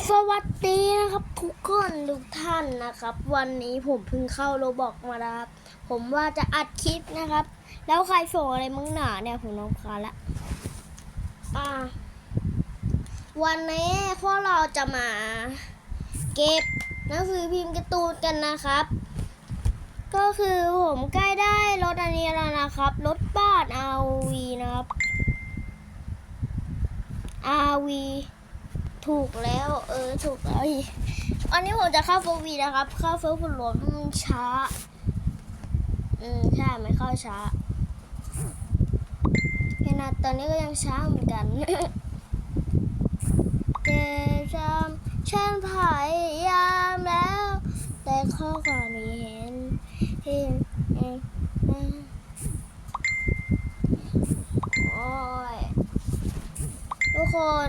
สวัสดีนะครับทุกคนทุกท่านนะครับ วันนี้ผมเพิ่งเข้าโรบอกมาครับ ผมว่าจะอัดคลิปนะครับ แล้วใครส่งอะไรมึงหนาเนี่ยผมน้องคาละอ่า วันนี้พวกเราจะมา เก็บหนังสือพิมพ์การ์ตูนกันนะครับ ก็คือผมใกล้ได้รถอันนี้แล้วนะครับรถบ้าน RV นะครับ RV ถูกแล้วเออถูกแล้วอีอันนี้ผมจะเข้าโฟวีนะครับ เข้าเฟิร์สผลมมันช้า อืมใช่ไม่เข้าช้าขนาดตอนนี้ก็ยังช้าเหมือนกันเจจำฉันพยายามแล้ว แต่ข้อความนี้เห็นเห็นเห็นโอ้ยทุกคน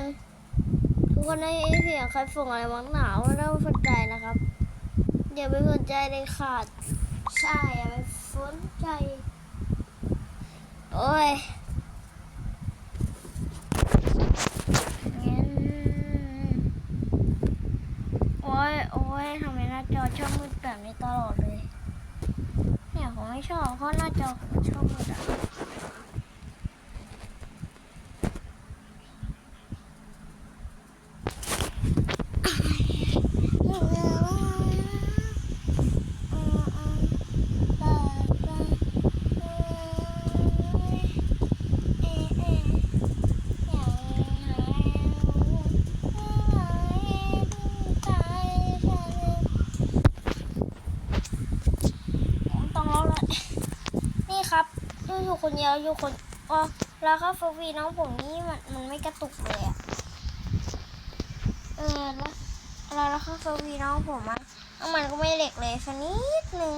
คนได้ยินเสียงใครส่งอะไรมังหนาวไม่ต้องสนใจนะครับ อย่าไปสนใจเลยขาด ใช่ อย่าไปสนใจ โอ้ยโอ้ยโอ้ยทำไมหน้าจอชอบมืดแบบนี้ตลอดเลย เนี่ยผมไม่ชอบเพราะหน้าจอผมชอบมืดอะ ต้องร้องเลยนี่ อยู่อยู่คนเดียวอยู่คนอ๋อแล้วก็ฟวีน้องผมนี่มันมันไม่กระตุกเลยอะเออแล้วแล้วแล้วก็ฟวีน้องผมอะน้ำมันก็ไม่เหล็กเลยสักนิดนึง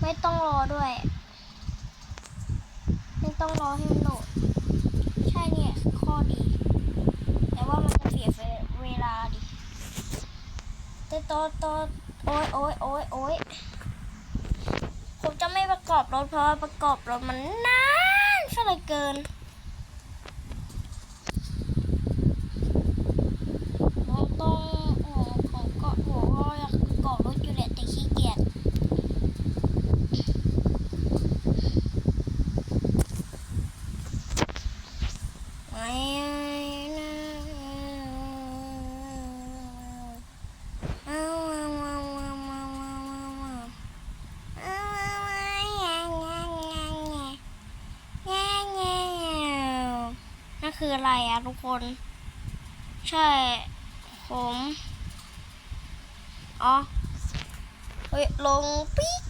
ไม่ต้องรอด้วย ไม่ต้องรอให้มันโหลด ใช่เนี่ยข้อดี แต่ว่ามันจะเสียเวลาดิแต่ตอนตอนโอ้ยโอ้ยโอ้ยโอ้ยผมจะไม่ประ กอบรถเพราะว่าประกอบรถมันนานซะเหลือเกินผมต้องผมผมก็ผมก็อยากประกอบรถอยู่แหละแต่ขี้เกียจไม่นะเอาเอาเอาเอาเอาเอาเอานั่น คืออะไรอะทุกคน ใช่ผมอ๋อเฮ้ยลงปิ๊ก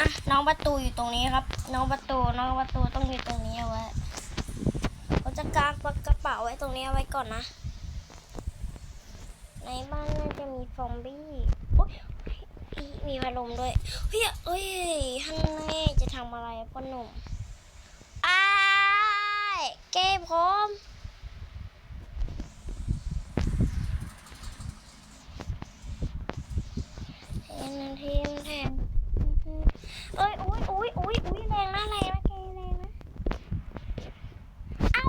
อะน้องประตูอยู่ตรงนี้ครับ น้องประตูน้องประตูต้องอยู่ตรงนี้เอาไว้เราจะกางกระเป๋าไว้ตรงนี้เอาไว้ก่อนนะ ในบ้านน่าจะมีซอมบี้โอ๊ยมีอารมด้วยเฮ้ยเอ้ยฮันแน่จะทำอะไรพ่อหนุ่มอ้าเก็บผมเทน เทนเทนเอ้ยอุ้ยอุ้ยอุ้ยอุ้ยแรงนะแรงนะแกแรงนะ เอ้า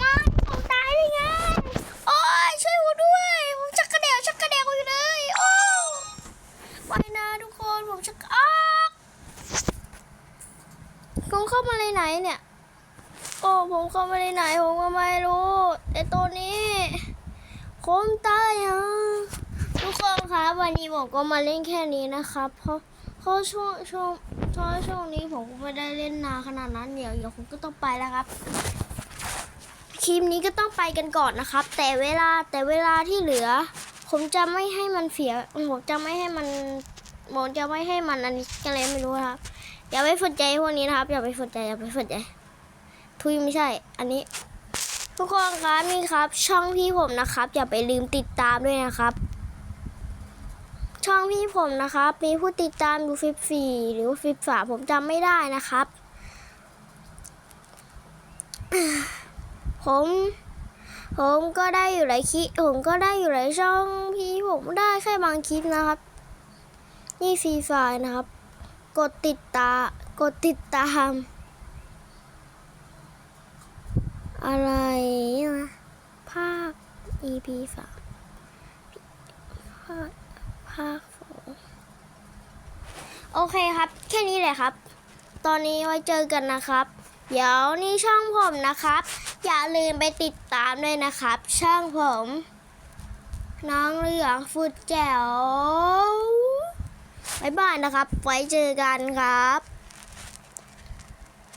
มาผมตายได้ไงโอ้ยช่วยผมด้วย ผมชักกระเดวชักกระเดวอยู่เลยโอ้ไว้นะทุกคนผมชักออกผมเข้ามาในไหนเนี่ย โอ้ผมเข้ามาในไหนผมก็ไม่รู้แต่ตัวนี้ผมตายอะ ครับวันนี้ผมก็มาเล่นแค่นี้นะครับเพราะเพราะช่วงช่วงเพราะช่วงนี้ผมก็ไม่ได้เล่นนานขนาดนั้นเดี๋ยวเดี๋ยวผมก็ต้องไปแล้วครับคลิปนี้ก็ต้องไปกันก่อนนะครับ แต่เวลาแต่เวลาที่เหลือ ผมจะไม่ให้มันเสียผมจะไม่ให้มันผมจะไม่ให้มันอันนี้กันเลยไม่รู้ครับ อย่าไปสนใจพวกนี้นะครับ อย่าไปสนใจอย่าไปสนใจทุยไม่ใช่ อันนี้ ทุกคนครับนี่ครับ ช่องพี่ผมนะครับ อย่าไปลืมติดตามด้วยนะครับ ช่องพี่ผมนะครับมีผู้ติดตามอยู่ฟิบสี่หรือฟิบสาผมจำไม่ได้นะครับ ผมผมก็ได้อยู่หลายคลิปผมก็ได้อยู่หลายช่องพี่ผมได้แค่บางคลิปนะครับ นี่ฟรีไฟล์นะครับ กดติดตากดติดตาม อะไรนะภา EP สามภาคาคสองโอเคครับ แค่นี้แหละครับ ตอนนี้ไว้เจอกันนะครับ เดี๋ยวนี่ช่องผมนะครับ อย่าลืมไปติดตามด้วยนะครับ ช่องผม น้องเหลืองฟุดแจ๋วบ๊ายบายนะครับ ไว้เจอกันครับ